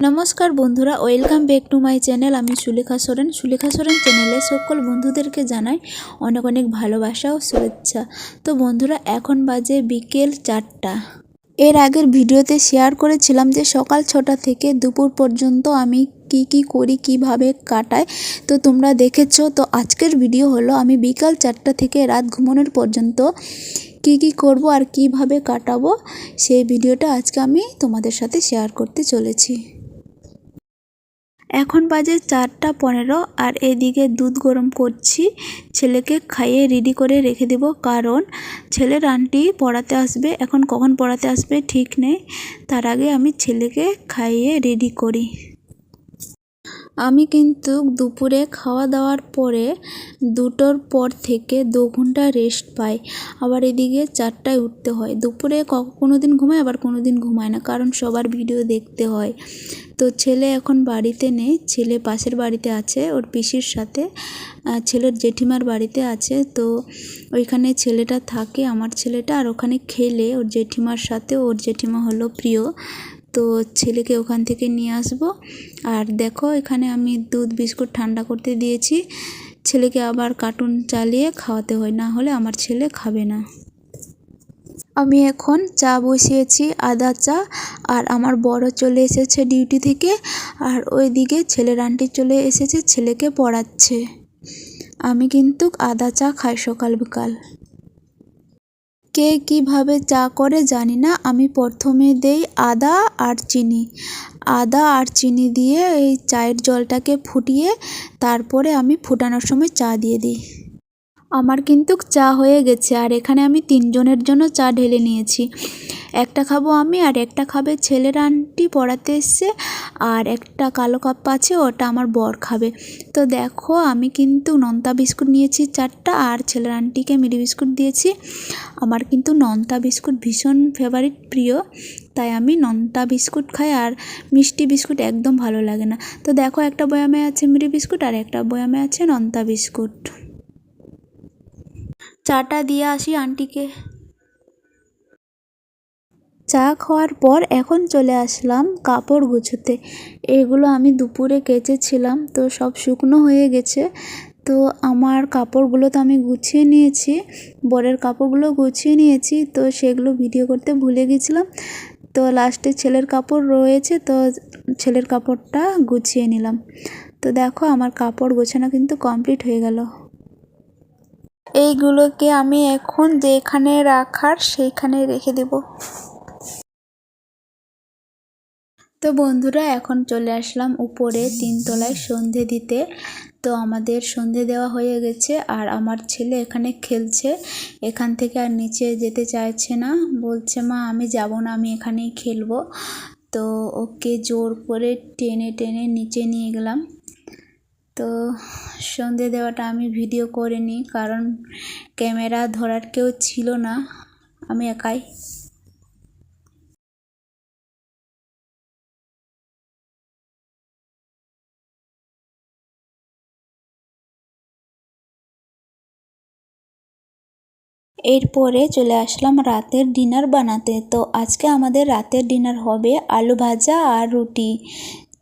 নমস্কার বন্ধুরা, welcome back to my channel. আমি সুলেখা সোরেন। সুলেখা সোরেন চ্যানেলে সকল বন্ধুদেরকে জানাই অনেক অনেক ভালোবাসা ও শুভেচ্ছা। তো বন্ধুরা, এখন বাজে বিকেল চারটা। এর আগের ভিডিওতে শেয়ার করেছিলাম যে সকাল ছটা থেকে দুপুর পর্যন্ত আমি কি কি করি, কীভাবে কাটাই। তো তোমরা দেখেছ, তো আজকের ভিডিও হলো আমি বিকাল চারটা থেকে রাত ঘুমানোর পর্যন্ত কি কি করব আর কীভাবে কাটাবো, সেই ভিডিওটা আজকে আমি তোমাদের সাথে শেয়ার করতে চলেছি। এখন বাজে চারটা পনেরো আর এদিকে দুধ গরম করছি। ছেলেকে খাইয়ে রেডি করে রেখে দেব, কারণ ছেলের আন্টি পড়াতে আসবে। এখন কখন পড়াতে আসবে ঠিক নেই। তার আগে আমি ছেলেকে খাইয়ে রেডি করি। আমি কিন্তু দুপুরে খাওয়া দাওয়ার পরে দুটোর পর থেকে দু ঘণ্টা রেস্ট পাই। আবার এদিকে চারটায় উঠতে হয়। দুপুরে কোনো দিন ঘুমায়, আবার কোনো দিন ঘুমায় না, কারণ সবার ভিডিও দেখতে হয়। তো ছেলে এখন বাড়িতে নেই, ছেলে পাশের বাড়িতে আছে, ওর পিসির সাথে ছেলের জেঠিমার বাড়িতে আছে। তো ওইখানে ছেলেটা থাকে, আমার ছেলেটা, আর ওখানে খেলে ওর জেঠিমার সাথে, ওর জেঠিমা হলো প্রিয়। তো ছেলেকে ওখান থেকে নিয়ে আসব। আর দেখো, এখানে আমি দুধ, বিস্কুট ঠান্ডা করতে দিয়েছি। ছেলেকে আবার কার্টুন চালিয়ে খাওয়াতে হয়, না হলে আমার ছেলে খাবে না। আমি এখন চা বসিয়েছি, আদা চা, আর আমার বড় চলে এসেছে ডিউটি থেকে। আর ওইদিকে ছেলের আন্টি চলে এসেছে, ছেলেকে পড়াচ্ছে। আমি কিন্তু আদা চা খাই সকাল বিকাল। কে কীভাবে চা করে জানি না। আমি প্রথমে দেই আদা আর চিনি। আদা আর চিনি দিয়ে এই চায়ের জলটাকে ফুটিয়ে তারপরে আমি ফুটানোর সময় চা দিয়ে দিই। আমার কিন্তু চা হয়ে গেছে, আর এখানে আমি তিনজনের জন্য চা ঢেলে নিয়েছি। একটা খাব আমি, আর একটা খাবে ছেলের আন্টি পড়াতে এসছে, আর একটা কালো কাপ আছে, ওটা আমার বর খাবে। তো দেখো, আমি কিন্তু নন্তা বিস্কুট নিয়েছি চারটা, আর ছেলের আন্টিকে মিরি বিস্কুট দিয়েছি। আমার কিন্তু নন্তা বিস্কুট ভীষণ ফেভারিট প্রিয়। তাই আমি নন্তা বিস্কুট খাই, আর মিষ্টি বিস্কুট একদম ভালো লাগে না। তো দেখো, একটা বয়ামে আছে মিরি বিস্কুট, আর একটা বয়ামে আছে নন্তা বিস্কুট। চাটা দিয়ে আসি আন্টিকে। চা খাওয়ার পর এখন চলে আসলাম কাপড় গুছোতে। এগুলো আমি দুপুরে কেচেছিলাম, তো সব শুকনো হয়ে গেছে। তো আমার কাপড়গুলো তো আমি গুছিয়ে নিয়েছি, বরের কাপড়গুলো গুছিয়ে নিয়েছি, তো সেগুলো ভিডিও করতে ভুলে গেছিলাম। তো লাস্টে ছেলের কাপড় রয়েছে, তো ছেলের কাপড়টা গুছিয়ে নিলাম। তো দেখো আমার কাপড় গোছানো কিন্তু কমপ্লিট হয়ে গেল। এইগুলোকে আমি এখন যেখানে রাখার সেইখানে রেখে দেব। তো বন্ধুরা, এখন চলে আসলাম উপরে তিনতলায় সন্ধে দিতে। তো আমাদের সন্ধে দেওয়া হয়ে গেছে আর আমার ছেলে এখানে খেলছে। এখান থেকে আর নিচে যেতে চাইছে না। বলছে, মা, আমি যাব না, আমি এখানেই খেলব। তো ওকে জোর করে টেনে টেনে নিচে নিয়ে গেলাম। তো সন্ধে দেওয়াটা আমি ভিডিও করিনি, কারণ ক্যামেরা ধরার কেউ ছিল না, আমি একাই। এরপরে চলে আসলাম রাতের ডিনার বানাতে, তো আজকে আমাদের রাতের ডিনার হবে আলু ভাজা আর রুটি।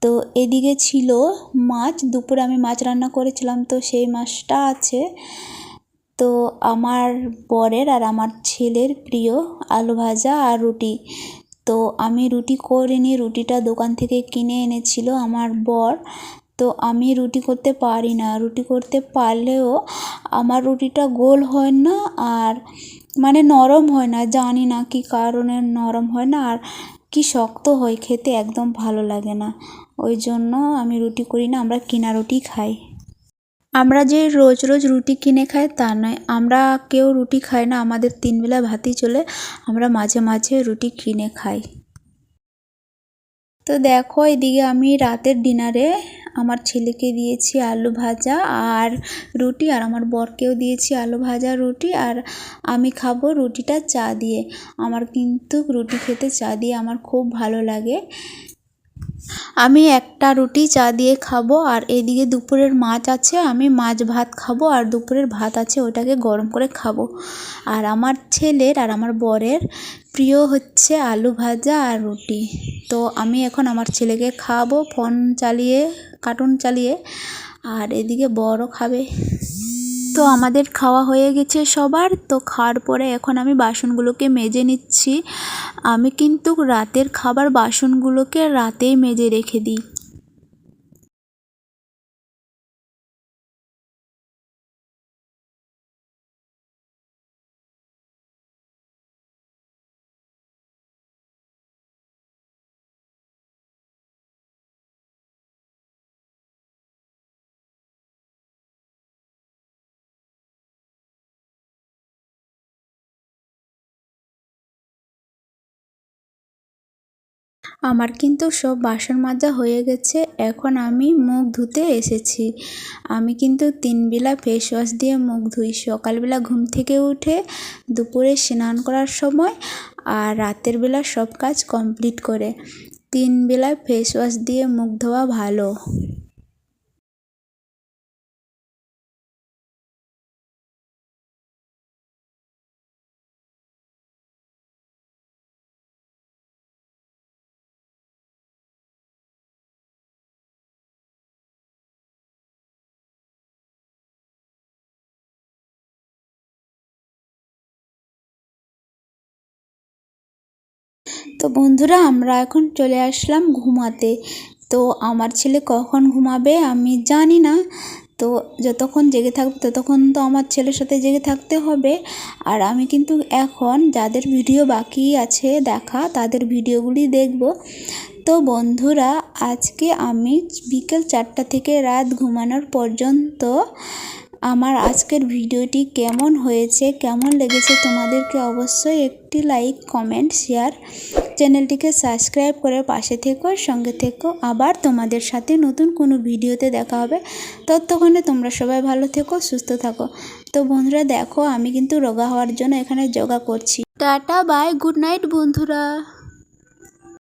তো এদিকে ছিল মাছ, দুপুরে আমি মাছ রান্না করেছিলাম, তো সেই মাছটা আছে। তো আমার বরের আর আমার ছেলের প্রিয় আলু ভাজা আর রুটি। তো আমি রুটি করিনি, রুটিটা দোকান থেকে কিনে এনেছিল আমার বর। তো আমি রুটি করতে পারি না। রুটি করতে পারলেও আমার রুটিটা গোল হয় না আর মানে নরম হয় না, জানি না কি কারণে নরম হয় না। আর কি শক্ত হয় খেতে একদম ভালো লাগে না। ওই জন্য আমি রুটি করি না, আমরা কিনা রুটি খাই। আমরা যে রোজ রোজ রুটি কিনে খাই তা নয়, আমরা কেউ রুটি খাই না, আমাদের তিনবেলা ভাতই চলে, আমরা মাঝে মাঝে রুটি কিনে খাই। তো দেখো, এদিকে আমি রাতের ডিনারে আমার ছেলেকে দিয়েছি আলু ভাজা আর রুটি, আর আমার বরকেও দিয়েছি আলু ভাজা, রুটি, আর আমি খাব রুটিটা চা দিয়ে। আমার কিন্তু রুটি খেতে চা দিয়ে আমার খুব ভালো লাগে। আমি একটা রুটি চা দিয়ে খাব আর এদিকে দুপুরের মাছ আছে, আমি মাছ ভাত খাব আর দুপুরের ভাত আছে, ওটাকে গরম করে খাব। আর আমার ছেলের আর আমার বরের প্রিয় হচ্ছে আলু ভাজা আর রুটি। তো আমি এখন আমার ছেলেকে খাওয়াবো ফোন চালিয়ে কার্টুন চালিয়ে, আর এদিকে বড়ও খাবে। তো আমাদের খাওয়া হয়ে গেছে সবার। তো খাওয়ার পরে এখন আমি বাসনগুলোকে মেজে নিচ্ছি। আমি কিন্তু রাতের খাবার বাসনগুলোকে রাতেই মেজে রেখে দিই। আমার কিন্তু সব বাসন মাজা হয়ে গেছে, এখন আমি মুখ ধুতে এসেছি। আমি কিন্তু তিনবেলা ফেস ওয়াশ দিয়ে মুখ ধুই। সকালবেলা ঘুম থেকে উঠে দুপুরে স্নান করার সময় আর রাতের বেলা সব কাজ কমপ্লিট করে। তিন বেলা ফেস ওয়াশ দিয়ে মুখ ধোয়া ভালো। তো বন্ধুরা, আমরা এখন চলে আসলাম ঘুমাতে। তো আমার ছেলে কখন ঘুমাবে আমি জানি না। তো যতক্ষণ জেগে থাকবে ততক্ষণ তো আমার ছেলের সাথে জেগে থাকতে হবে। আর আমি কিন্তু এখন যাদের ভিডিও বাকি আছে দেখা, তাদের ভিডিওগুলি দেখব। তো বন্ধুরা, আজকে আমি বিকেল চারটা থেকে রাত ঘুমানোর পর্যন্ত আমার আজকের ভিডিওটি কেমন হয়েছে, কেমন লেগেছে তোমাদেরকে অবশ্যই একটি লাইক, কমেন্ট, শেয়ার চ্যানেলটিকে সাবস্ক্রাইব করে পাশে থেকো সঙ্গে থেকো। আবার তোমাদের সাথে নতুন কোনো ভিডিওতে দেখা হবে। ততক্ষণে তোমরা সবাই ভালো থেকো, সুস্থ থাকো। তো বন্ধুরা, দেখো আমি কিন্তু রোগা হওয়ার জন্য এখানে যোগা করছি। টাটা, বাই, গুড নাইট বন্ধুরা।